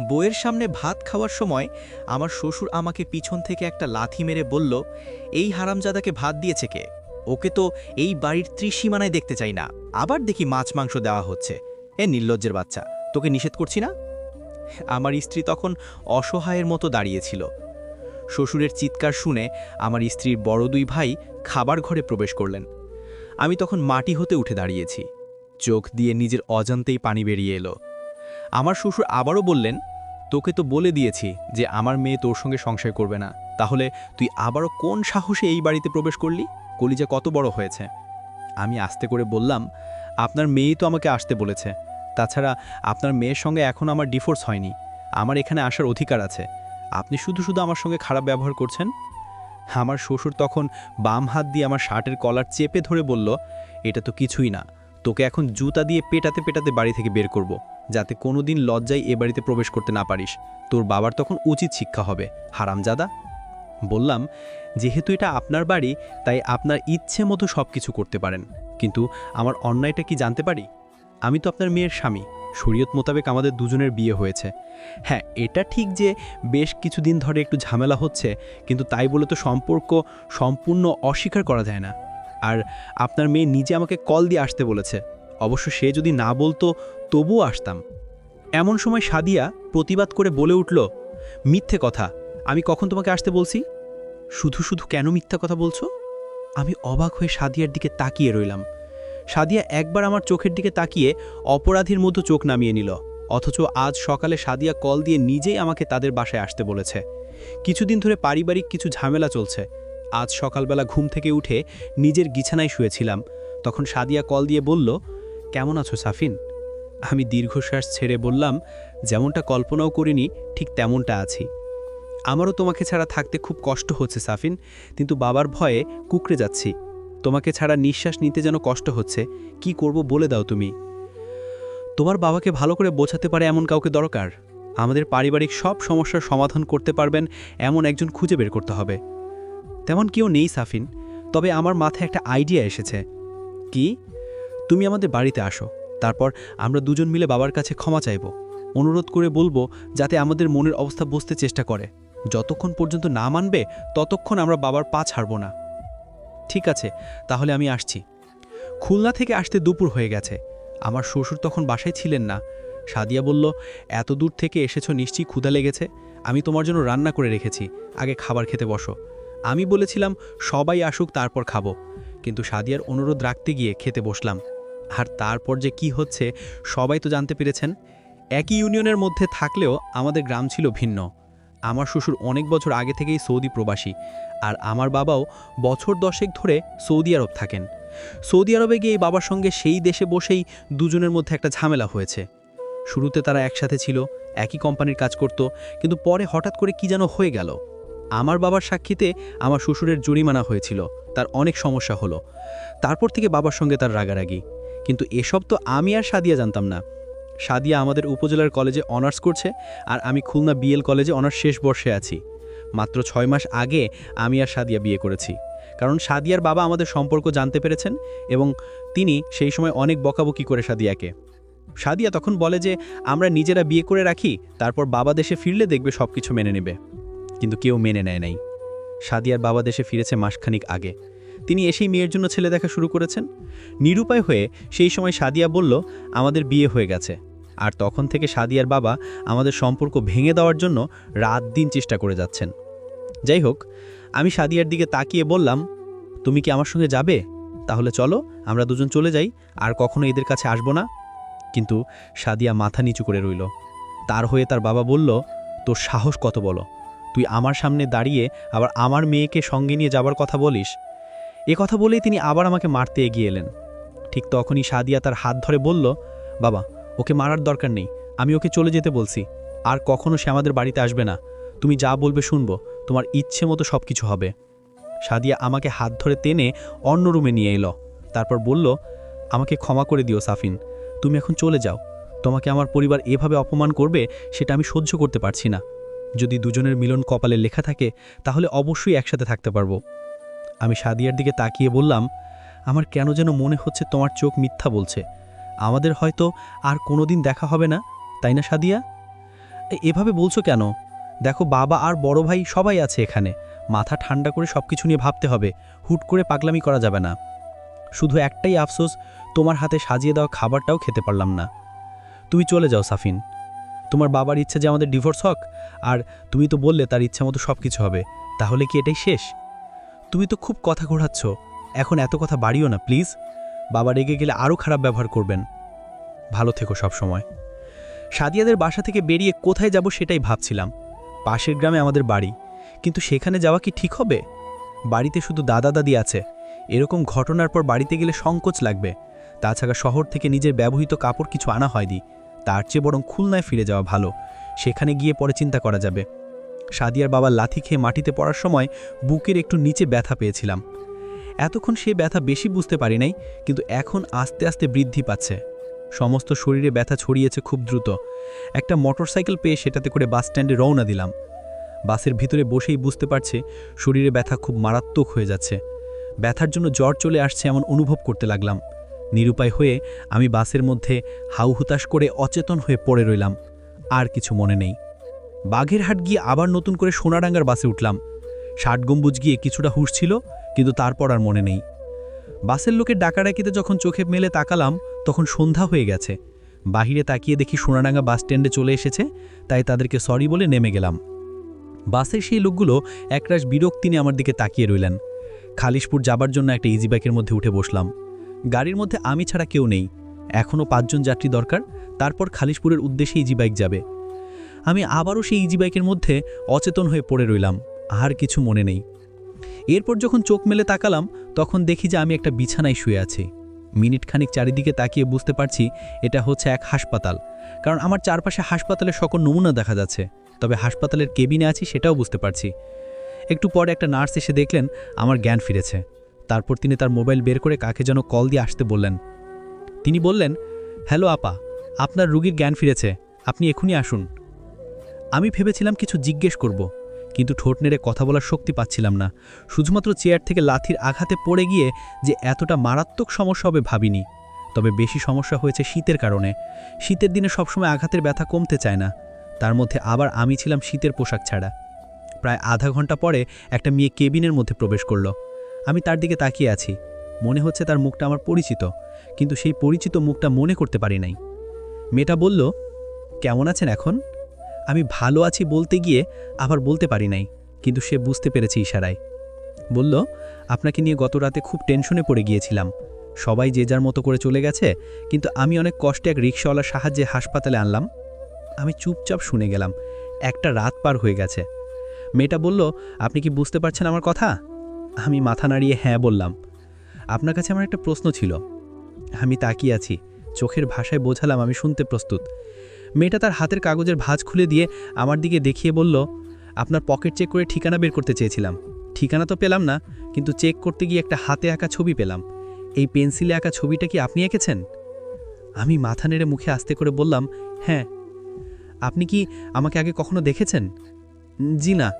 বইয়ের সামনে ভাত খাওয়ার সময় আমার শ্বশুর আমাকে পিছন থেকে একটা লাথি মেরে বলল, এই হারামজাদাকে ভাত দিয়েছে কে? ওকে তো এই বাড়ির ত্রিসীমানায় দেখতে চাই না। আবার দেখি মাছ মাংস দেওয়া হচ্ছে। এ নির্লজ্জের বাচ্চা, তোকে নিষেধ করছি না? আমার স্ত্রী তখন অসহায়ের মতো দাঁড়িয়েছিল। শ্বশুরের চিৎকার শুনে আমার স্ত্রীর বড় দুই ভাই খাবার ঘরে প্রবেশ করলেন। আমি তখন মাটি হতে উঠে দাঁড়িয়েছি। চোখ দিয়ে নিজের অজান্তেই পানি বেরিয়ে এলো। আমার শ্বশুর আবারও বললেন, তোকে তো বলে দিয়েছি যে আমার মেয়ে তোর সঙ্গে সংশয় করবে না। তাহলে তুই আবারও কোন সাহসে এই বাড়িতে প্রবেশ করলি? কলিজা কত বড় হয়েছে। আমি আস্তে করে বললাম, আপনার মেয়েই তো আমাকে আসতে বলেছে। তাছাড়া আপনার মেয়ের সঙ্গে এখন আমার ডিফোর্স হয়নি। আমার এখানে আসার অধিকার আছে। আপনি শুধু শুধু আমার সঙ্গে খারাপ ব্যবহার করছেন? আমার শ্বশুর তখন বাম হাত দিয়ে আমার শার্টের কলার চেপে ধরে বলল, এটা তো কিছুই না। তোকে এখন জুতা দিয়ে পেটাতে পেটাতে বাড়ি থেকে বের করব। যাতে কোনো দিন লজ্জায় এ বাড়িতে প্রবেশ করতে না পারিস। তোর বাবার তখন উচিত শিক্ষা হবে। হারামজাদা? বললাম, যেহেতু এটা আপনার বাড়ি, তাই আপনার ইচ্ছে মতো সব কিছু করতে পারেন। কিন্তু আমার অন্যায়টা কি জানতে পারি? আমি তো আপনার মেয়ের স্বামী। শরীয়ত মোতাবেক আমাদের দুজনের বিয়ে হয়েছে। হ্যাঁ এটা ঠিক যে বেশ কিছুদিন ধরে একটু ঝামেলা হচ্ছে, কিন্তু তাই বলে তো সম্পর্ক সম্পূর্ণ অস্বীকার করা যায় না। আর আপনার মেয়ে নিজে আমাকে কল দিয়ে আসতে বলেছে। অবশ্য সে যদি না বলতো, তবুও আসতাম। এমন সময় সাদিয়া প্রতিবাদ করে বলে উঠল, মিথ্যে কথা, আমি কখন তোমাকে আসতে বলছি? শুধু শুধু কেন মিথ্যা কথা বলছো? আমি অবাক হয়ে সাদিয়ার দিকে তাকিয়ে রইলাম। সাদিয়া একবার আমার চোখের দিকে তাকিয়ে অপরাধীর মতো চোখ নামিয়ে নিল, অথচ আজ সকালে সাদিয়া কল দিয়ে নিজেই আমাকে তাদের বাসায় আসতে বলেছে। কিছুদিন ধরে পারিবারিক কিছু ঝামেলা চলছে। আজ সকালবেলা ঘুম থেকে উঠে নিজের বিছানায় শুয়েছিলাম। তখন সাদিয়া কল দিয়ে বলল কেমন আছো সাফিন? আমি দীর্ঘশ্বাস ছেড়ে বললাম, যেমনটা কল্পনাও করিনি, ঠিক তেমনটা আছি। আমারও তোমাকে ছাড়া থাকতে খুব কষ্ট হচ্ছে সাফিন, কিন্তু বাবার ভয়ে কুকড়ে যাচ্ছি। তোমাকে ছাড়া নিঃশ্বাস নিতে যেন কষ্ট হচ্ছে, কি করব বলে দাও তুমি? তোমার বাবাকে ভালো করে বোঝাতে পারে এমন কাউকে দরকার? আমাদের পারিবারিক সব সমস্যার সমাধান করতে পারবেন, এমন একজন খুঁজে বের করতে হবে। তেমন কেউ নেই সাফিন, তবে আমার মাথায় একটা আইডিয়া এসেছে। কি? তুমি আমাদের বাড়িতে আসো। তারপর আমরা দুজন মিলে বাবার কাছে ক্ষমা চাইব। অনুরোধ করে বলব যাতে আমাদের মনের অবস্থা বুঝতে চেষ্টা করে। যতক্ষণ পর্যন্ত না মানবে, ততক্ষণ আমরা বাবার পা ছাড়ব না। ঠিক আছে, তাহলে আমি আসছি। খুলনা থেকে আসতে দুপুর হয়ে গেছে। আমার শ্বশুর তখন বাসায় ছিলেন না। সাদিয়া বলল, এত দূর থেকে এসেছ নিশ্চয়ই ক্ষুধা লেগেছে। আমি তোমার জন্য রান্না করে রেখেছি। আগে খাবার খেতে বসো। আমি বলেছিলাম, সবাই আসুক, তারপর খাব। কিন্তু সাদিয়ার অনুরোধ রাখতে গিয়ে খেতে বসলাম। আর তারপর যে কি হচ্ছে, সবাই তো জানতে পেরেছেন। একই ইউনিয়নের মধ্যে থাকলেও আমাদের গ্রাম ছিল ভিন্ন। আমার শ্বশুর অনেক বছর আগে থেকেই সৌদি প্রবাসী আর আমার বাবাও বছর দশেক ধরে সৌদি আরব থাকেন। সৌদি আরবে গিয়ে বাবার সঙ্গে সেই দেশে বসেই দুজনের মধ্যে একটা ঝামেলা হয়েছে। শুরুতে তারা একসাথে ছিল, একই কোম্পানির কাজ করত, কিন্তু পরে হঠাৎ করে কি যেন হয়ে গেল। আমার বাবার সাক্ষীতে আমার শ্বশুরের জরিমানা হয়েছিল, তার অনেক সমস্যা হলো। তারপর থেকে বাবার সঙ্গে তার রাগারাগি। কিন্তু এসব তো আমি আর সাদিয়া জানতাম না। সাদিয়া আমাদের উপজেলার কলেজে অনার্স করছে আর আমি খুলনা বিএল কলেজে অনার্স শেষ বর্ষে আছি। মাত্র ছয় মাস আগে আমি আর সাদিয়া বিয়ে করেছি। কারণ সাদিয়ার বাবা আমাদের সম্পর্ক জানতে পেরেছেন এবং তিনি সেই সময় অনেক বকাবকি করে সাদিয়াকে। সাদিয়া তখন বলে যে, আমরা নিজেরা বিয়ে করে রাখি, তারপর বাবা দেশে ফিরলে দেখবে সব কিছু মেনে নেবে। কিন্তু কেউ মেনে নেয় নাই। সাদিয়ার বাবা দেশে ফিরেছে মাসখানিক আগে। তিনি এসেই মেয়ের জন্য ছেলে দেখা শুরু করেছেন। নিরুপায় হয়ে সেই সময় সাদিয়া বলল, আমাদের বিয়ে হয়ে গেছে। আর তখন থেকে সাদিয়ার বাবা আমাদের সম্পর্ক ভেঙে দেওয়ার জন্য রাত দিন চেষ্টা করে যাচ্ছেন। যাই হোক, আমি সাদিয়ার দিকে তাকিয়ে বললাম, তুমি কি আমার সঙ্গে যাবে? তাহলে চলো, আমরা দুজন চলে যাই, আর কখনো এদের কাছে আসব না। কিন্তু সাদিয়া মাথা নিচু করে রইল। তার হয়ে তার বাবা বলল, তোর সাহস কত বলো? তুই আমার সামনে দাঁড়িয়ে আবার আমার মেয়েকে সঙ্গে নিয়ে যাবার কথা বলিস? এ কথা বলেই তিনি আবার আমাকে মারতে এগিয়ে এলেন। ঠিক তখনই সাদিয়া তার হাত ধরে বলল, বাবা, ওকে মারার দরকার নেই, আমি ওকে চলে যেতে বলছি। আর কখনো সে আমাদের বাড়িতে আসবে না। তুমি যা বলবে শুনব, তোমার ইচ্ছে মতো সব কিছু হবে। সাদিয়া আমাকে হাত ধরে টেনে অন্য রুমে নিয়ে এলো। তারপর বলল, আমাকে ক্ষমা করে দিও সাফিন, তুমি এখন চলে যাও। তোমাকে আমার পরিবার এভাবে অপমান করবে, সেটা আমি সহ্য করতে পারছি না। যদি দুজনের মিলন কপালে লেখা থাকে, তাহলে অবশ্যই একসাথে থাকতে পারব। আমি সাদিয়ার দিকে তাকিয়ে বললাম, আমার কেন যেন মনে হচ্ছে তোমার চোখ মিথ্যা বলছে। আমাদের হয়তো আর কোনো দিন দেখা হবে না, তাই না সাদিয়া? এভাবে বলছো কেন? দেখো বাবা আর বড় ভাই সবাই আছে এখানে। মাথা ঠান্ডা করে সব কিছু নিয়ে ভাবতে হবে। হুট করে পাগলামি করা যাবে না। শুধু একটাই আফসোস, তোমার হাতে সাজিয়ে দেওয়া খাবারটাও খেতে পারলাম না। তুমি চলে যাও, সাফিন। তোমার বাবার ইচ্ছে যে আমাদের ডিভোর্স হক, আর তুমি তো বললে তার ইচ্ছা মতো সব কিছু হবে। তাহলে কি এটাই শেষ? তুমি তো খুব কথা ঘোরাচ্ছ। এখন এত কথা বাড়িও না, প্লিজ। বাবা রেগে গেলে আরও খারাপ ব্যবহার করবেন। ভালো থেকো সব সময়। সাদিয়াদের বাসা থেকে বেরিয়ে কোথায় যাব সেটাই ভাবছিলাম। পাশের গ্রামে আমাদের বাড়ি। কিন্তু সেখানে যাওয়া কি ঠিক হবে? বাড়িতে শুধু দাদা দাদি আছে। এরকম ঘটনার পর বাড়িতে গেলে সংকোচ লাগবে। তাছাড়া শহর থেকে নিজের ব্যবহৃত কাপড় কিছু আনা হয়নি। তার চেয়ে বরং খুলনায় ফিরে যাওয়া ভালো। সেখানে গিয়ে পরে চিন্তা করা যাবে। সাদিয়ার বাবা লাথি খেয়ে মাটিতে পড়ার সময় বুকের একটু নিচে ব্যথা পেয়েছিলাম। এতক্ষণ সে ব্যথা বেশি বুঝতে পারি নাই, কিন্তু এখন আস্তে আস্তে বৃদ্ধি পাচ্ছে। সমস্ত শরীরে ব্যথা ছড়িয়েছে খুব দ্রুত। একটা মোটরসাইকেল পেয়ে সেটাতে করে বাস স্ট্যান্ডে রওনা দিলাম। বাসের ভিতরে বসেই বুঝতে পারছে শরীরে ব্যথা খুব মারাত্মক হয়ে যাচ্ছে। ব্যথার জন্য জ্বর চলে আসছে এমন অনুভব করতে লাগলাম। নিরুপায় হয়ে আমি বাসের মধ্যে হাউ হুতাশ করে অচেতন হয়ে পড়ে রইলাম। আর কিছু মনে নেই। বাঘেরহাট গিয়ে আবার নতুন করে সোনাডাঙ্গার বাসে উঠলাম। ষাট গম্বুজ গিয়ে কিছুটা হুশ ছিল, কিন্তু তারপর আর মনে নেই। বাসের লোকের ডাকাডাকিতে যখন চোখে মেলে তাকালাম, তখন সন্ধ্যা হয়ে গেছে। বাহিরে তাকিয়ে দেখি সোনাডাঙ্গা বাস স্ট্যান্ডে চলে এসেছে, তাই তাদেরকে সরি বলে নেমে গেলাম। বাসের সেই লোকগুলো একরাশ বিরক্তি নিয়ে আমার দিকে তাকিয়ে রইলেন। খালিশপুর যাবার জন্য একটা ইজি বাইকের মধ্যে উঠে বসলাম। গাড়ির মধ্যে আমি ছাড়া কেউ নেই। এখনও পাঁচজন যাত্রী দরকার, তারপর খালিশপুরের উদ্দেশ্যে ইজি বাইক যাবে। আমি আবারও সেই ইজি বাইকের মধ্যে অচেতন হয়ে পড়ে রইলাম, আর কিছু মনে নেই। এরপর যখন চোখ মেলে তাকালাম, তখন দেখি যে আমি একটা বিছানায় শুয়ে আছি। মিনিট খানিক চারিদিকে তাকিয়ে বুঝতে পারছি এটা হচ্ছে এক হাসপাতাল, কারণ আমার চারপাশে হাসপাতালের সকল নমুনা দেখা যাচ্ছে। তবে হাসপাতালের কেবিনে আছি সেটাও বুঝতে পারছি। একটু পরে একটা নার্স এসে দেখলেন আমার জ্ঞান ফিরেছে। তারপর তিনি তার মোবাইল বের করে কাকে যেন কল দিয়ে আসতে বললেন। তিনি বললেন, হ্যালো আপা, আপনার রুগীর জ্ঞান ফিরেছে, আপনি এখনই আসুন। আমি ভেবেছিলাম কিছু জিজ্ঞেস করব, কিন্তু ঠোঁট নেড়ে কথা বলার শক্তি পাচ্ছিলাম না। শুধুমাত্র চেয়ার থেকে লাথির আঘাতে পড়ে গিয়ে যে এতটা মারাত্মক সমস্যা হবে ভাবিনি। তবে বেশি সমস্যা হয়েছে শীতের কারণে। শীতের দিনে সবসময় আঘাতের ব্যথা কমতে চায় না। তার মধ্যে আবার আমি ছিলাম শীতের পোশাক ছাড়া। প্রায় আধা ঘণ্টা পরে একটা মেয়ে কেবিনের মধ্যে প্রবেশ করল। আমি তার দিকে তাকিয়ে আছি। মনে হচ্ছে তার মুখটা আমার পরিচিত, কিন্তু সেই পরিচিত মুখটা মনে করতে পারি নাই। মেয়েটা বলল, কেমন আছেন এখন? আমি ভালো আছি বলতে গিয়ে আবার বলতে পারি নাই, কিন্তু সে বুঝতে পেরেছে ইশারায়। বলল, আপনাকে নিয়ে গত রাতে খুব টেনশনে পড়ে গিয়েছিলাম। সবাই যে যার মতো করে চলে গেছে, কিন্তু আমি অনেক কষ্টে এক রিক্সাওয়ালার সাহায্যে হাসপাতালে আনলাম। আমি চুপচাপ শুনে গেলাম, একটা রাত পার হয়ে গেছে। মেয়েটা বলল, আপনি কি বুঝতে পারছেন আমার কথা? আমি মাথা নাড়িয়ে হ্যাঁ বললাম। আপনার কাছে আমার একটা প্রশ্ন ছিল। আমি তাকিয়ে আছি, চোখের ভাষায় বোঝালাম, আমি শুনতে প্রস্তুত। মেয়েটা তার হাতের কাগজের ভাঁজ খুলে দিয়ে আমার দিকে দেখিয়ে বলল, আপনার পকেট চেক করে ঠিকানা বের করতে চেয়েছিলাম। ঠিকানা তো পেলাম না, কিন্তু চেক করতে গিয়ে একটা হাতে আঁকা ছবি পেলাম। এই পেন্সিলে আঁকা ছবিটা কি আপনি এঁকেছেন? আমি মাথা নেড়ে মুখে আস্তে করে বললাম হ্যাঁ। আপনি কি আমাকে আগে কখনো দেখেছেন? জি না।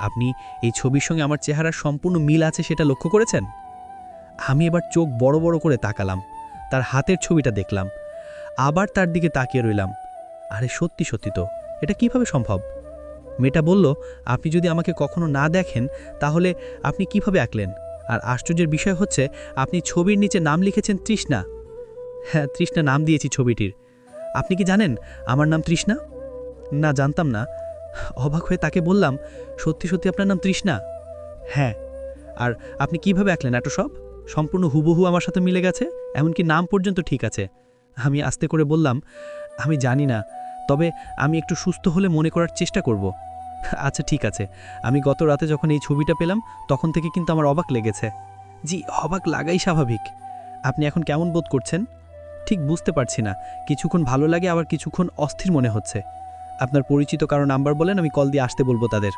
আপনি এই ছবির সঙ্গে আমার চেহারার সম্পূর্ণ মিল আছে সেটা লক্ষ্য করেছেন? আমি এবার চোখ বড় বড় করে তাকালাম, তার হাতের ছবিটা দেখলাম। আবার তার দিকে তাকিয়ে রইলাম। আরে সত্যি সত্যি তো। এটা কীভাবে সম্ভব? মেয়েটা বলল, আপনি যদি আমাকে কখনো না দেখেন, তাহলে আপনি কীভাবে আঁকলেন? আর আশ্চর্যের বিষয় হচ্ছে, আপনি ছবির নিচে নাম লিখেছেন তৃষ্ণা। হ্যাঁ তৃষ্ণা নাম দিয়েছি ছবিটির। আপনি কি জানেন আমার নাম তৃষ্ণা? না, জানতাম না। অবাক হয়ে তাকে বললাম, সত্যি সত্যি আপনার নাম তৃষ্ণা? হ্যাঁ। আর আপনি কীভাবে আঁকলেন, এত সব? সম্পূর্ণ হুবহু আমার সাথে মিলে গেছে, এমনকি নাম পর্যন্ত ঠিক আছে। আমি আস্তে করে বললাম, আমি জানি না। তবে আমি একটু সুস্থ হলে মনে করার চেষ্টা করব। আচ্ছা ঠিক আছে। আমি গত রাতে যখন এই ছবিটা পেলাম, তখন থেকে কিন্তু আমার অবাক লেগেছে। জি, অবাক লাগাই স্বাভাবিক। আপনি এখন কেমন বোধ করছেন? ঠিক বুঝতে পারছি না। কিছুক্ষণ ভালো লাগে, আবার কিছুক্ষণ অস্থির মনে হচ্ছে। আপনার পরিচিত কারও নাম্বার বলেন, আমি কল দিয়ে আসতে বলব তাদের।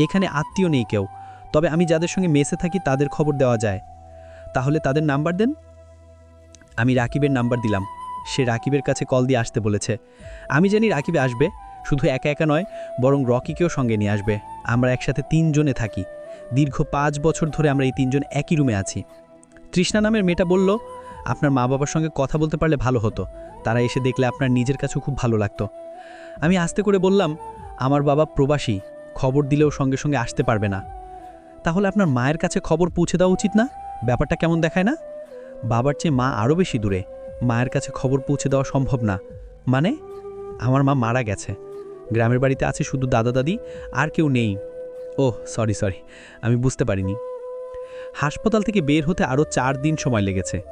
এখানে আত্মীয় নেই কেউ। তবে আমি যাদের সঙ্গে মেসে থাকি, তাদের খবর দেওয়া যায়। তাহলে তাদের নাম্বার দেন? আমি রাকিবের নাম্বার দিলাম। সে রাকিবের কাছে কল দিয়ে আসতে বলেছে। আমি জানি রাকিবে আসবে, শুধু একা একা নয়, বরং রকিকেও সঙ্গে নিয়ে আসবে। আমরা একসাথে তিনজনে থাকি। দীর্ঘ পাঁচ বছর ধরে আমরা এই তিনজন একই রুমে আছি। তৃষ্ণা নামের মেয়েটা বলল, আপনার মা বাবার সঙ্গে কথা বলতে পারলে ভালো হতো। তারা এসে দেখলে আপনার নিজের কাছেও খুব ভালো লাগতো। আমি আস্তে করে বললাম, আমার বাবা প্রবাসী, খবর দিলেও সঙ্গে সঙ্গে আসতে পারবে না। তাহলে আপনার মায়ের কাছে খবর পৌঁছে দেওয়া উচিত না? ব্যাপারটা কেমন দেখায় না? বাবার চেয়ে মা আরও বেশি দূরে। মায়ের কাছে খবর পৌঁছে দেওয়া সম্ভব না। মানে আমার মা মারা গেছে। গ্রামের বাড়িতে আছে শুধু দাদা, দাদি, আর কেউ নেই। ওহ, সরি সরি, আমি বুঝতে পারিনি। হাসপাতাল থেকে বের হতে আরও চার দিন সময় লেগেছে।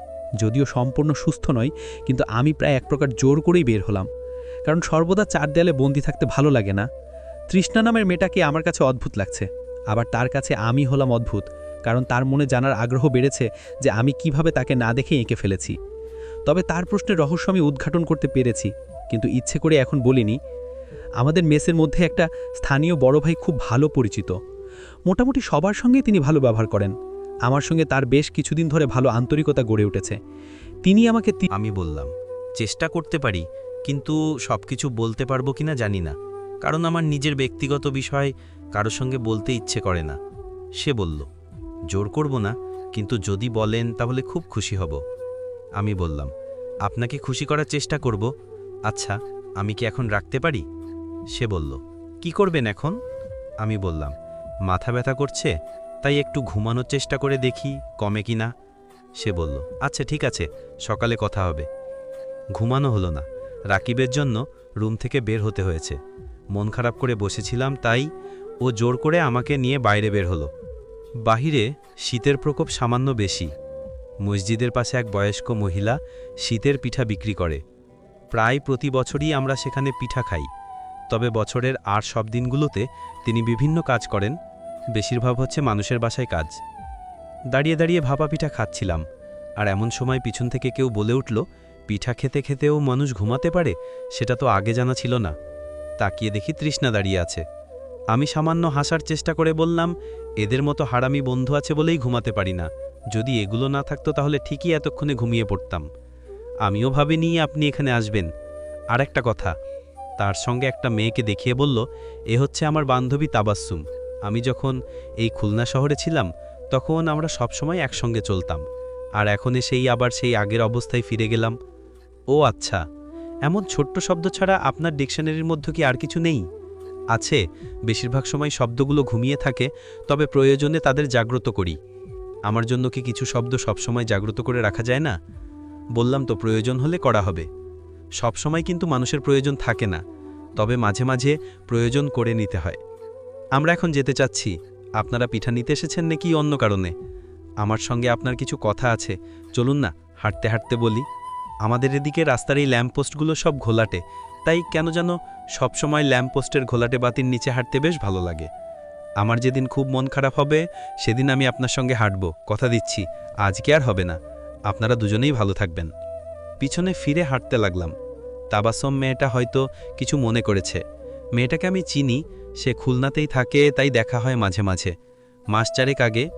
যদিও সম্পূর্ণ সুস্থ নয় কিন্তু আমি প্রায় এক প্রকার জোর করেই বের হলাম। কারণ সর্বদা চার দেয়ালে বন্দি থাকতে ভালো লাগে না। তৃষ্ণা নামের মেয়েটাকে আমার কাছে অদ্ভুত লাগছে। আবার তার কাছে আমি হলাম অদ্ভুত, কারণ তার মনে জানার আগ্রহ বেড়েছে যে আমি কীভাবে তাকে না দেখে এঁকে ফেলেছি। তবে তার প্রশ্নের রহস্য আমি উদ্ঘাটন করতে পেরেছি, কিন্তু ইচ্ছে করে এখন বলিনি। আমাদের মেসের মধ্যে একটা স্থানীয় বড় ভাই খুব ভালো পরিচিত। মোটামুটি সবার সঙ্গেই তিনি ভালো ব্যবহার করেন। আমার সঙ্গে তার বেশ কিছুদিন ধরে ভালো আন্তরিকতা গড়ে উঠেছে। তিনি আমাকে আমি বললাম, চেষ্টা করতে পারি, কিন্তু সব কিছু বলতে পারব কিনা জানি না। কারণ আমার নিজের ব্যক্তিগত বিষয় কারোর সঙ্গে বলতে ইচ্ছে করে না। সে বলল, জোর করব না, কিন্তু যদি বলেন তাহলে খুব খুশি হব। আমি বললাম আপনাকে খুশি করার চেষ্টা করব। আচ্ছা আমি কি এখন রাখতে পারি? সে বলল, কি করবেন এখন? আমি বললাম, মাথা ব্যথা করছে, তাই একটু ঘুমানোর চেষ্টা করে দেখি কমে কি না সে বলল আচ্ছা ঠিক আছে, সকালে কথা হবে। ঘুমানো হলো না। রাকিবের জন্য রুম থেকে বের হতে হয়েছে। মন খারাপ করে বসেছিলাম, তাই ও জোর করে আমাকে নিয়ে বাইরে বের হলো। বাহিরে শীতের প্রকোপ সামান্য বেশি। মসজিদের পাশে এক বয়স্ক মহিলা শীতের পিঠা বিক্রি করে। প্রায় প্রতি বছরই আমরা সেখানে পিঠা খাই। তবে বছরের আর সব দিনগুলোতে তিনি বিভিন্ন কাজ করেন, বেশিরভাগ হচ্ছে মানুষের বাসায় কাজ। দাঁড়িয়ে দাঁড়িয়ে ভাপা পিঠা খাচ্ছিলাম, আর এমন সময় পিছন থেকে কেউ বলে উঠল, পিঠা খেতে খেতেও মানুষ ঘুমাতে পারে? সেটা তো আগে জানা ছিল না। তাকিয়ে দেখি তৃষ্ণা দাঁড়িয়ে আছে। আমি সামান্য হাসার চেষ্টা করে বললাম, এদের মতো হারামি বন্ধু আছে বলেই ঘুমাতে পারি না। যদি এগুলো না থাকতো তাহলে ঠিকই এতক্ষণে ঘুমিয়ে পড়তাম। আমিও ভাবিনি আপনি এখানে আসবেন। আর একটা কথা, তার সঙ্গে একটা মেয়েকে দেখিয়ে বলল, এ হচ্ছে আমার বান্ধবী তাবাস্সুম। আমি যখন এই খুলনা শহরে ছিলাম, তখন আমরা সবসময় একসঙ্গে চলতাম। আর এখন এসেই আবার সেই আগের অবস্থায় ফিরে গেলাম। ও আচ্ছা এমন ছোট্ট শব্দ ছাড়া আপনার ডিকশনারির মধ্যে কি আর কিছু নেই? আছে, বেশিরভাগ সময় শব্দগুলো ঘুমিয়ে থাকে, তবে প্রয়োজনে তাদের জাগ্রত করি। আমার জন্য কি কিছু শব্দ সবসময় জাগ্রত করে রাখা যায় না? বললাম, তো প্রয়োজন হলে করা হবে। সবসময় কিন্তু মানুষের প্রয়োজন থাকে না, তবে মাঝে মাঝে প্রয়োজন করে নিতে হয়। আমরা এখন যেতে চাচ্ছি। আপনারা পিঠা নিতে এসেছেন নাকি অন্য কারণে? আমার সঙ্গে আপনার কিছু কথা আছে। চলুন না, হাঁটতে হাঁটতে বলি। আমাদের এদিকে রাস্তার এই ল্যাম্পপোস্টগুলো সব ঘোলাটে, তাই কেন যেন সবসময় ল্যাম্পপোস্টের ঘোলাটে বাতির নিচে হাঁটতে বেশ ভালো লাগে। আমার যেদিন খুব মন খারাপ হবে, সেদিন আমি আপনার সঙ্গে হাঁটব। কথা দিচ্ছি, আজকে আর হবে না। আপনারা দুজনেই ভালো থাকবেন। পিছনে ফিরে হাঁটতে লাগলাম। তাবাসম মেয়েটা হয়তো কিছু মনে করেছে। মেয়েটাকে আমি চিনি, সে খুলনাতেই থাকে, তাই দেখা হয় মাঝে মাঝে। মাস চারেক আগে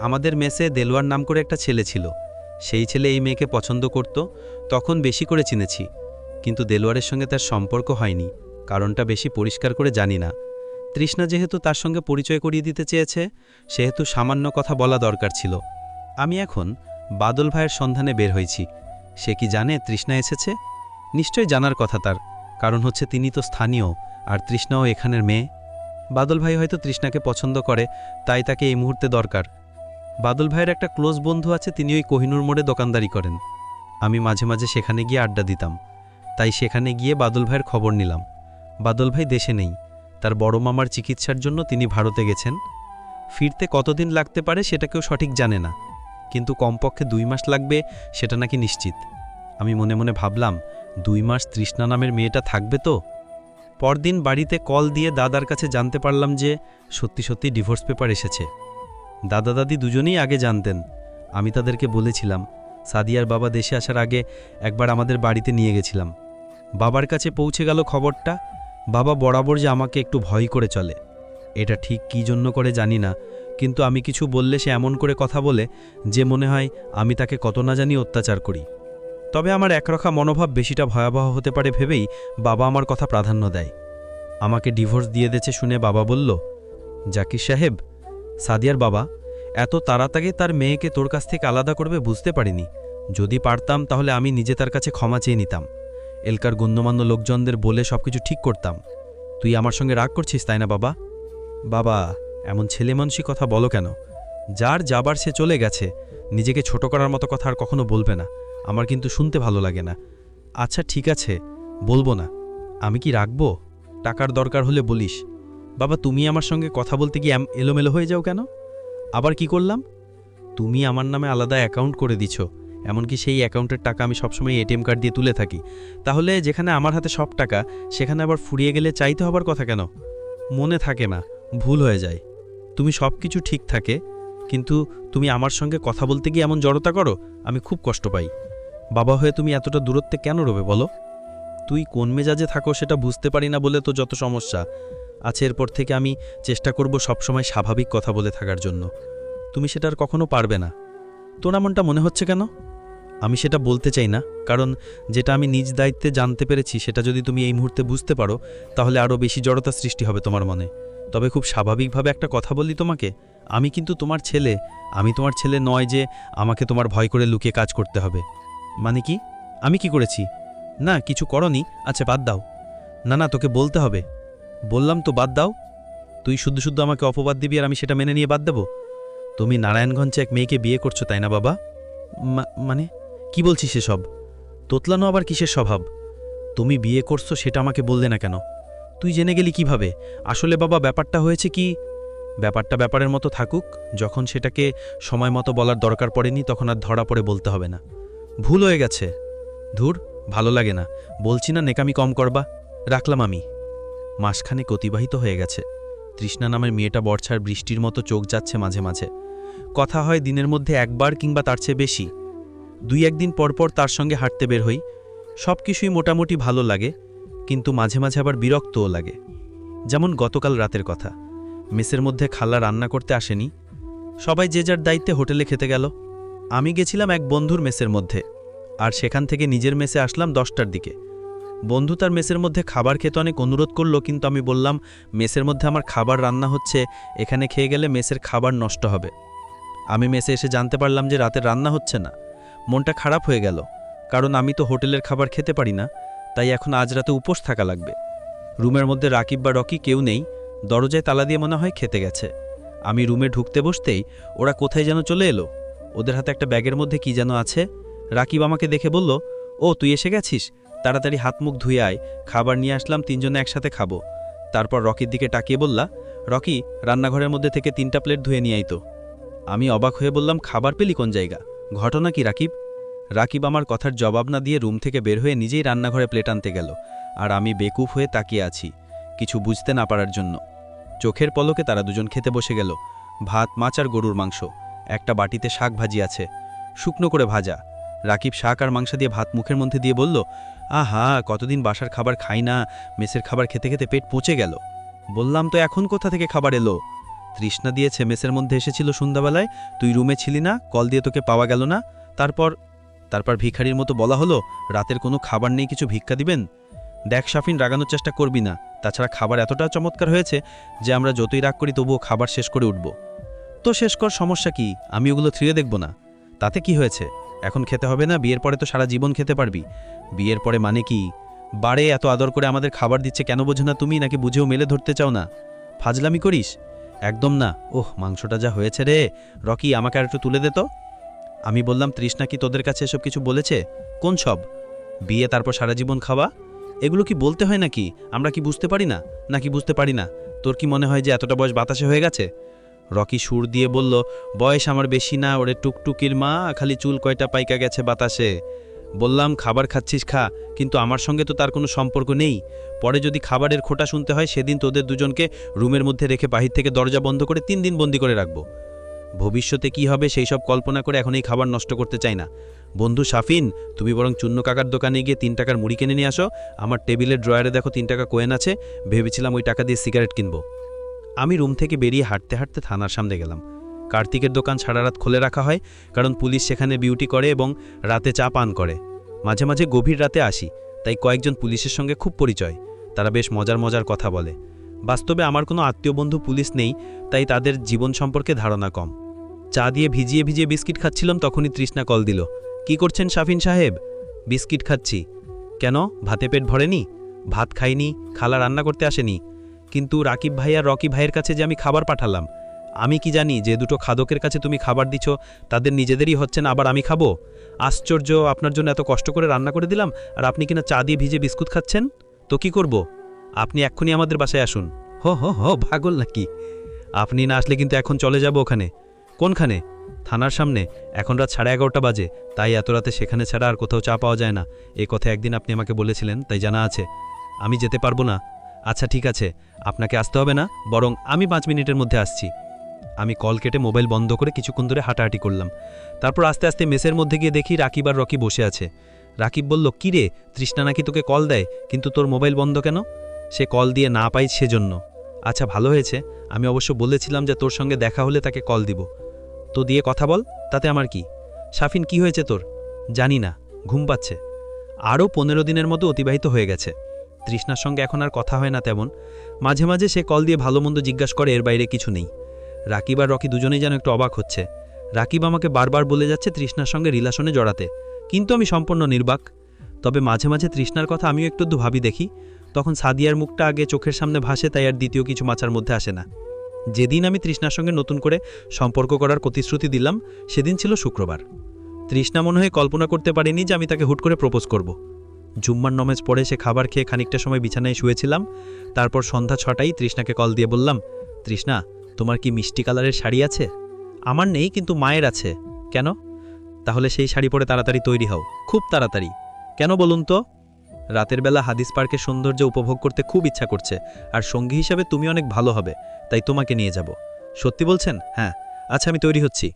আমাদের মেসে দেলোয়ার নাম করে একটা ছেলে ছিল। সেই ছেলে এই মেয়েকে পছন্দ করত, তখন বেশি করে চিনেছি। কিন্তু দেলোয়ারের সঙ্গে তার সম্পর্ক হয়নি, কারণটা বেশি পরিষ্কার করে জানি না। তৃষ্ণা যেহেতু তার সঙ্গে পরিচয় করিয়ে দিতে চেয়েছে, সেহেতু সামান্য কথা বলা দরকার ছিল। আমি এখন বাদল ভাইয়ের সন্ধানে বের হয়েছি। সে কি জানে তৃষ্ণা এসেছে? নিশ্চয় জানার কথা তার, কারণ হচ্ছে তিনি তো স্থানীয়, আর তৃষ্ণাও এখানের মেয়ে। বাদল ভাই হয়তো তৃষ্ণাকে পছন্দ করে, তাই তাকে এই মুহূর্তে দরকার। বাদল ভাইয়ের একটা ক্লোজ বন্ধু আছে, তিনি ওই কোহিনুর মোড়ে দোকানদারি করেন। আমি মাঝে মাঝে সেখানে গিয়ে আড্ডা দিতাম। তাই সেখানে গিয়ে বাদল ভাইয়ের খবর নিলাম। বাদল ভাই দেশে নেই। তার বড় মামার চিকিৎসার জন্য তিনি ভারতে গেছেন। ফিরতে কতদিন লাগতে পারে সেটা কেউ সঠিক জানে না। কিন্তু কমপক্ষে দুই মাস লাগবে সেটা নাকি নিশ্চিত। আমি মনে মনে ভাবলাম, দুই মাস তৃষ্ণা নামের মেয়েটা থাকবে তো? পরদিন বাড়িতে কল দিয়ে দাদার কাছে জানতে পারলাম যে সত্যি সত্যি ডিভোর্স পেপার এসেছে। দাদা দাদি দুজনেই আগে জানতেন। আমি তাদেরকে বলেছিলাম, সাদিয়ার বাবা দেশে আসার আগে একবার আমাদের বাড়িতে নিয়ে গেছিলাম। বাবার কাছে পৌঁছে গেল খবরটা বাবা বরাবর যে আমাকে একটু ভয় করে চলে। এটা ঠিক কী জন্য করে জানি না, কিন্তু আমি কিছু বললে সে এমন করে কথা বলে যে মনে হয় আমি তাকে কত না জানি অত্যাচার করি। তবে আমার একরখা মনোভাব বেশিটা ভয়াবহ হতে পারে ভেবেই বাবা আমার কথা প্রাধান্য দেয়। আমাকে ডিভোর্স দিয়ে দেছে শুনে বাবা বলল, জাকির সাহেব, সাদিয়ার বাবা, এত তাড়াতাড়ি তার মেয়েকে তোর কাছ থেকে আলাদা করবে বুঝতে পারিনি। যদি পারতাম তাহলে আমি নিজে তার কাছে ক্ষমা চেয়ে নিতাম। এলকার গণ্যমান্য লোকজনদের বলে সব কিছু ঠিক করতাম। তুই আমার সঙ্গে রাগ করছিস, তাই না, বাবা? বাবা, এমন ছেলে মানুষই কথা বলো কেন? যার যাবার সে চলে গেছে, নিজেকে ছোট করার মতো কথা আর কখনো বলবে না। আমার কিন্তু শুনতে ভালো লাগে না। আচ্ছা ঠিক আছে, বলব না। আমি কি রাখব? টাকার দরকার হলে বলিস। বাবা, তুমি আমার সঙ্গে কথা বলতে গিয়ে এলোমেলো হয়ে যাও কেন? আবার কি করলাম? তুমি আমার নামে আলাদা অ্যাকাউন্ট করে দিছ। এমনকি সেই অ্যাকাউন্টের টাকা আমি সবসময় এটিএম কার্ড দিয়ে তুলে থাকি। তাহলে যেখানে আমার হাতে সব টাকা, সেখানে আবার ফুরিয়ে গেলে চাইতে হবার কথা কেন? মনে থাকে না, ভুল হয়ে যায়। তুমি সব কিছু ঠিক থাকে, কিন্তু তুমি আমার সঙ্গে কথা বলতে গিয়ে এমন জড়তা করো, আমি খুব কষ্ট পাই। বাবা হয়ে তুমি এতটা দূরত্বে কেন রবে বলো? তুই কোন মেজাজে থাকো সেটা বুঝতে পারি না বলে তো যত সমস্যা। আছে এরপর থেকে আমি চেষ্টা করব সবসময় স্বাভাবিক কথা বলে থাকার জন্য। তুমি সেটা আর কখনো পারবে না। তোর এমনটা মনে হচ্ছে কেন? আমি সেটা বলতে চাই না, কারণ যেটা আমি নিজ দায়িত্বে জানতে পেরেছি, সেটা যদি তুমি এই মুহূর্তে বুঝতে পারো, তাহলে আরও বেশি জড়তা সৃষ্টি হবে তোমার মনে। তবে খুব স্বাভাবিকভাবে একটা কথা বলি তোমাকে, আমি কিন্তু তোমার ছেলে, আমি তোমার ছেলে নয় যে আমাকে তোমার ভয় করে লুকিয়ে কাজ করতে হবে। মানে কি? আমি কি করেছি? না, কিছু করনি? আচ্ছা বাদ দাও। না না, তোকে বলতে হবে। বললাম তো বাদ দাও। তুই শুদ্ধ শুদ্ধ আমাকে অপবাদ দিবি আর আমি সেটা মেনে নিয়ে বাদ দেব? তুমি নারায়ণগঞ্জে এক মেয়েকে বিয়ে করছ, তাই না বাবা? মানে? কি বলছিস সেসব তোতলানো আবার কিসের স্বভাব? তুমি বিয়ে করছ সেটা আমাকে বললে না কেন? তুই জেনে গেলি কীভাবে? আসলে বাবা, ব্যাপারটা হয়েছে কি? ব্যাপারটা ব্যাপারের মতো থাকুক, যখন সেটাকে সময় মতো বলার দরকার পড়েনি তখন আর ধরা পড়ে বলতে হবে না। ভুল হয়ে গেছে। ধুর, ভালো লাগে না। বলছি না নেকামি কম করবা। রাখলাম আমি। মাসখানেক অতিবাহিত হয়ে গেছে। তৃষ্ণা নামের মেয়েটা বর্ষার বৃষ্টির মতো চোখ যাচ্ছে মাঝে মাঝে। কথা হয় দিনের মধ্যে একবার কিংবা তার চেয়ে বেশি। দুই একদিন পরপর তার সঙ্গে হাঁটতে বের হই। সব কিছুই মোটামুটি ভালো লাগে, কিন্তু মাঝে মাঝে আবার বিরক্তও লাগে। যেমন গতকাল রাতের কথা, মেসের মধ্যে খালা রান্না করতে আসেনি। সবাই যে যার দায়িত্বে হোটেলে খেতে গেল। আমি গেছিলাম এক বন্ধুর মেসের মধ্যে, আর সেখান থেকে নিজের মেসে আসলাম দশটার দিকে। বন্ধু তার মেসের মধ্যে খাবার খেতে অনেক অনুরোধ করল, কিন্তু আমি বললাম, মেসের মধ্যে আমার খাবার রান্না হচ্ছে, এখানে খেয়ে গেলে মেসের খাবার নষ্ট হবে। আমি মেসে এসে জানতে পারলাম যে রাতে রান্না হচ্ছে না। মনটা খারাপ হয়ে গেল, কারণ আমি তো হোটেলের খাবার খেতে পারি না, তাই এখন আজ রাতে উপোস থাকা লাগবে। রুমের মধ্যে রাকিব বা রকি কেউ নেই, দরজায় তালা দিয়ে মনে হয় খেতে গেছে। আমি রুমে ঢুকতে বসতেই ওরা কোথায় যেন চলে এলো। ওদের হাতে একটা ব্যাগের মধ্যে কি যেন আছে। রাকিব আমাকে দেখে বলল, ও, তুই এসে গেছিস? তাড়াতাড়ি হাত মুখ ধুয়ে আয়, খাবার নিয়ে আসলাম, তিনজনে একসাথে খাব। তারপর রকির দিকে তাকিয়ে বললা, রকি, রান্নাঘরের মধ্যে থেকে তিনটা প্লেট ধুয়ে নিয়ে আইতো আমি অবাক হয়ে বললাম, খাবার পেলি কোন জায়গা? ঘটনা কি, রাকিব? রাকিব আমার কথার জবাব না দিয়ে রুম থেকে বের হয়ে নিজেই রান্নাঘরে প্লেট আনতে গেল, আর আমি বেকুফ হয়ে তাকিয়ে আছি, কিছু বুঝতে না পারার জন্য। চোখের পলকে তারা দুজন খেতে বসে গেল, ভাত, মাছ আর গরুর মাংস, একটা বাটিতে শাক ভাজি আছে, শুকনো করে ভাজা। রাকিব শাক আর মাংস দিয়ে ভাত মুখের মধ্যে দিয়ে বলল, আহা, কতদিন বাসার খাবার খাই না, মেসের খাবার খেতে খেতে পেট পচে গেল। বললাম, তো এখন কোথা থেকে খাবার এলো? তৃষ্ণা দিয়েছে মেসের মধ্যে এসেছিল সন্ধ্যাবেলায়, তুই রুমে ছিলি না, কল দিয়ে তোকে পাওয়া গেল না। তারপর তারপর ভিখারির মতো বলা হলো, রাতের কোনো খাবার নেই, কিছু ভিক্ষা দিবেন? দেখ সাফিন, রাগানোর চেষ্টা করবি না। তাছাড়া খাবার এতটা চমৎকার হয়েছে যে আমরা যতই রাগ করি তবুও খাবার শেষ করে উঠব। তো শেষ কর, সমস্যা কি? আমি ওগুলো থ্রিয়ে দেখব না। তাতে কি হয়েছে? এখন খেতে হবে না, বিয়ের পরে তো সারা জীবন খেতে পারবি। বিয়ের পরে মানে কি? বারে এত আদর করে আমাদের খাবার দিচ্ছে কেন বোঝো না তুমি, নাকি বুঝেও মেলে ধরতে চাও না? ফাজলামি করিস? একদম না। ওহ, মাংসটা যা হয়েছে রে। রকি, আমাকে আর একটু তুলে দে তো। আমি বললাম, তৃষ্ণা কি তোদের কাছে এসব কিছু বলেছে? কোন সব? বিয়ে, তারপর সারা জীবন খাওয়া? এগুলো কি বলতে হয় নাকি? আমরা কি বুঝতে পারি না? নাকি বুঝতে পারি না? তোর কি মনে হয় যে এতটা বয়স বাতাসে হয়ে গেছে? রকি সুর দিয়ে বলল, বয়স আমার বেশি না, ওরে টুকটুকির মা, খালি চুল কয়টা পাইকা গেছে বাতাসে। বললাম, খাবার খাচ্ছিস, খা। কিন্তু আমার সঙ্গে তো তার কোনো সম্পর্ক নেই। পরে যদি খাবারের খোটা শুনতে হয়, সেদিন তোদের দুজনকে রুমের মধ্যে রেখে বাহির থেকে দরজা বন্ধ করে তিন দিন বন্দি করে রাখব। ভবিষ্যতে কি হবে সেই সব কল্পনা করে এখন এই খাবার নষ্ট করতে চাই না। বন্ধু সাফিন তুমি বরং চূন্য কাকার দোকানে গিয়ে তিন টাকার মুড়ি কিনে নিয়ে আসো। আমার টেবিলের ড্রয়ারে দেখো তিন টাকা কোয়েন আছে। ভেবেছিলাম ওই টাকা দিয়ে সিগারেট কিনবো। আমি রুম থেকে বেরিয়ে হাঁটতে হাঁটতে থানার সামনে গেলাম। কার্তিকের দোকান সারা রাত খুলে রাখা হয়, কারণ পুলিশ সেখানে বিউটি করে এবং রাতে চা পান করে। মাঝে মাঝে গভীর রাতে আসি, তাই কয়েকজন পুলিশের সঙ্গে খুব পরিচয়। তারা বেশ মজার মজার কথা বলে। বাস্তবে আমার কোনো আত্মীয় বন্ধু পুলিশ নেই, তাই তাদের জীবন সম্পর্কে ধারণা কম। চা দিয়ে ভিজিয়ে ভিজিয়ে বিস্কিট খাচ্ছিলাম, তখনই তৃষ্ণা কল দিল, কি করছেন শাফিন সাহেব? বিস্কিট খাচ্ছি। কেন? ভাতে পেট ভরেনি? ভাত খাইনি, খালা রান্না করতে আসেনি। কিন্তু রাকিব ভাই আর রকি ভাইয়ের কাছে যে আমি খাবার পাঠালাম আমি কি জানি যে দুটো খাদকের কাছে তুমি খাবার দিছ, তাদের নিজেদেরই হচ্ছে না, আবার আমি খাব? আশ্চর্য, আপনার জন্য এত কষ্ট করে রান্না করে দিলাম, আর আপনি কিনা চা দিয়ে ভিজে বিস্কুট খাচ্ছেন? তো কি করব? আপনি এক্ষুনি আমাদের বাসায় আসুন। হো হো হো ভাগল নাকি? আপনি না আসলে কিন্তু এখন চলে যাব ওখানে। কোনখানে? থানার সামনে। এখন রাত সাড়ে এগারোটা বাজে, তাই এত রাতে সেখানে ছাড়া আর কোথাও চা পাওয়া যায় না। এই কথা একদিন আপনি আমাকে বলেছিলেন, তাই জানা আছে। আমি যেতে পারব না। আচ্ছা ঠিক আছে। আপনাকে আসতে হবে না, বরং আমি পাঁচ মিনিটের মধ্যে আসছি। আমি কল কেটে মোবাইল বন্ধ করে কিছুক্ষণ ধরে হাঁটাহাঁটি করলাম। তারপর আস্তে আস্তে মেসের মধ্যে গিয়ে দেখি রাকিব আর রকি বসে আছে। রাকিব বলল, "কি রে, তৃষ্ণা নাকি তোকে কল দেয়? কিন্তু তোর মোবাইল বন্ধ কেন? সে কল দিয়ে না পাই সেজন্য। আচ্ছা ভালো হয়েছে। আমি অবশ্য বলেছিলাম যে তোর সঙ্গে দেখা হলে তাকে কল দিব। তো দিয়ে কথা বল, তাতে আমার কি? সাফিন কি হয়েছে তোর? জানি না, ঘুম পাচ্ছে। আরও পনেরো দিনের মতো অতিবাহিত হয়ে গেছে। তৃষ্ণার সঙ্গে এখন আর কথা হয় না তেমন। মাঝে মাঝে সে কল দিয়ে ভালো মন্দ জিজ্ঞাসা করে, এর বাইরে কিছু নেই। রাকিব আর রকি দুজনেই যেন একটু অবাক হচ্ছে। রাকিব আমাকে বারবার বলে যাচ্ছে তৃষ্ণার সঙ্গে রিলেশনে জড়াতে। কিন্তু আমি সম্পূর্ণ নির্বাক। তবে মাঝে মাঝে তৃষ্ণার কথা আমিও একটু ভাবি দেখি। তখন সাদিয়ার মুখটা আগে চোখের সামনে ভাসে তাই আর দ্বিতীয় কিছু মাচার মধ্যে আসে না। যেদিন আমি তৃষ্ণার সঙ্গে নতুন করে সম্পর্ক করার প্রতিশ্রুতি দিলাম, সেদিন ছিল শুক্রবার। তৃষ্ণা মনে হয় কল্পনা করতে পারিনি যে আমি তাকে হুট করে প্রপোজ করব। জুম্মার নমেজ পড়ে সে খাবার খেয়ে খানিকটা সময় বিছানায় শুয়েছিলাম। তারপর সন্ধ্যা ছটায় তৃষ্ণাকে কল দিয়ে বললাম, তৃষ্ণা তোমার কি মিষ্টি কালারের শাড়ি আছে? আমার নেই, কিন্তু মায়ের আছে। কেন? তাহলে সেই শাড়ি পরে তাড়াতাড়ি তৈরি হও। খুব তাড়াতাড়ি। কেন বলুন তো? রাতের বেলা হাদিস পার্কের সৌন্দর্য উপভোগ করতে খুব ইচ্ছা করছে, আর সঙ্গী হিসাবে তুমি অনেক ভালো হবে, তাই তোমাকে নিয়ে যাব। সত্যি বলছেন? হ্যাঁ। আচ্ছা আমি তৈরি হচ্ছি।